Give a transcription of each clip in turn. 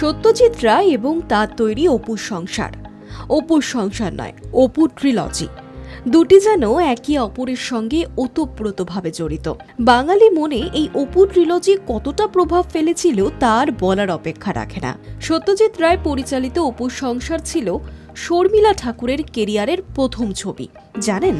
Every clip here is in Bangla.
সত্যজিৎ রায় এবং তার তৈরি অপুর সংসার। অপুর সংসার নয় অপুর ট্রিলজি দুটি যেন একে অপরের সঙ্গে ওতপ্রোতভাবে জড়িত। বাঙালি মনে এই অপু ট্রিলজি কতটা প্রভাব ফেলেছিল তার বলার অপেক্ষা রাখে না। সত্যজিৎ রায় পরিচালিত অপুর সংসার ছিল শর্মিলা ঠাকুরের কেরিয়ারের প্রথম ছবি। জানেন,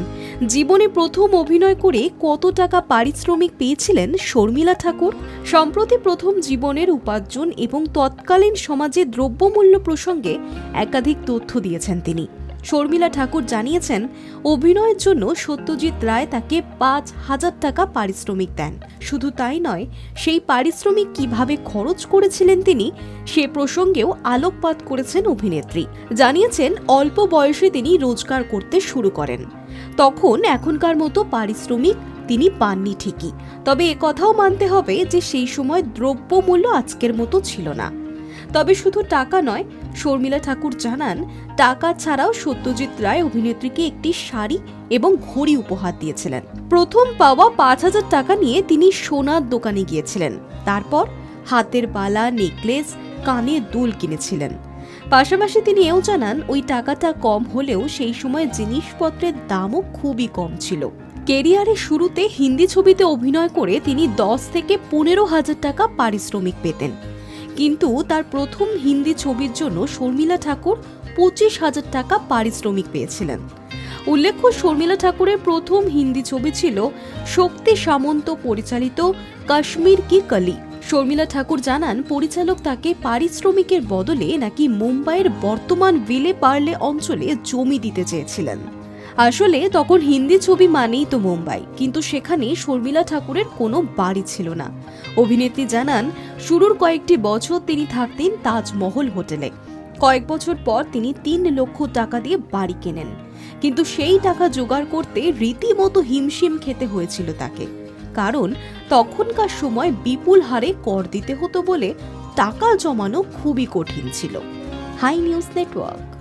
জীবনে প্রথম অভিনয় করে কত টাকা পারিশ্রমিক পেয়েছিলেন শর্মিলা ঠাকুর? সম্প্রতি প্রথম জীবনের উপার্জন এবং তৎকালীন সমাজে দ্রব্যমূল্য প্রসঙ্গে একাধিক তথ্য দিয়েছেন তিনি। শর্মিলা ঠাকুর জানিয়েছেন, অভিনয়ের জন্য সত্যজিৎ রায় তাকে পাঁচ হাজার টাকা পারিশ্রমিক দেন। শুধু তাই নয়, সেই পারিশ্রমিক কীভাবে খরচ করেছিলেন তিনি, সে প্রসঙ্গেও আলোকপাত করেছেন অভিনেত্রী। জানিয়েছেন, অল্প বয়সে তিনি রোজগার করতে শুরু করেন। তখন এখনকার মতো পারিশ্রমিক তিনি পাননি ঠিকই। তবে কথাও মানতে হবে যে সেই সময় দ্রব্যমূল্য আজকের মতো ছিল না। তবে শুধু টাকা নয়, শর্মিলা ঠাকুর জানান, টাকা ছাড়াও সত্যজিৎ রায় অভিনেত্রীকে একটি শাড়ি এবং ঘড়ি উপহার দিয়েছিলেন। প্রথম পাওয়া পাঁচ হাজার টাকা নিয়ে তিনি সোনার দোকানে গিয়েছিলেন। তারপর হাতের বালা, নেকলেস, কানে দুল কিনেছিলেন। পাশাপাশি তিনি এও জানান, ওই টাকাটা কম হলেও সেই সময় জিনিসপত্রের দামও খুবই কম ছিল। কেরিয়ারের শুরুতে হিন্দি ছবিতে অভিনয় করে তিনি দশ থেকে পনেরো হাজার টাকা পারিশ্রমিক পেতেন। কিন্তু তার প্রথম হিন্দি ছবির জন্য শর্মিলা ঠাকুর পঁচিশ হাজার টাকা পারিশ্রমিক পেয়েছিলেন। উল্লেখ্য, শর্মিলা ঠাকুরের প্রথম হিন্দি ছবি ছিল শক্তি সামন্ত পরিচালিত কাশ্মীর কি কলি শর্মিলা ঠাকুর জানান, পরিচালক তাকে পারিশ্রমিকের বদলে নাকি মুম্বাইয়ের বর্তমান ভিলে পার্লে অঞ্চলে জমি দিতে চেয়েছিলেন। আসলে তখন হিন্দি ছবি মানেই তো মুম্বাই, কিন্তু সেখানে শর্মিলা ঠাকুরের কোনো বাড়ি ছিল না। অভিনেত্রী জানান, শুরুর কয়েকটি বছর তিনি থাকতেন তাজমহল হোটেলে। কয়েক বছর পর তিনি তিন লক্ষ টাকা দিয়ে বাড়ি কেনেন। কিন্তু সেই টাকা জোগাড় করতে রীতিমতো হিমশিম খেতে হয়েছিল তাকে। কারণ, তখনকার সময় বিপুল হারে কর দিতে হতো বলে টাকা জমানো খুবই কঠিন ছিল। Hi news network.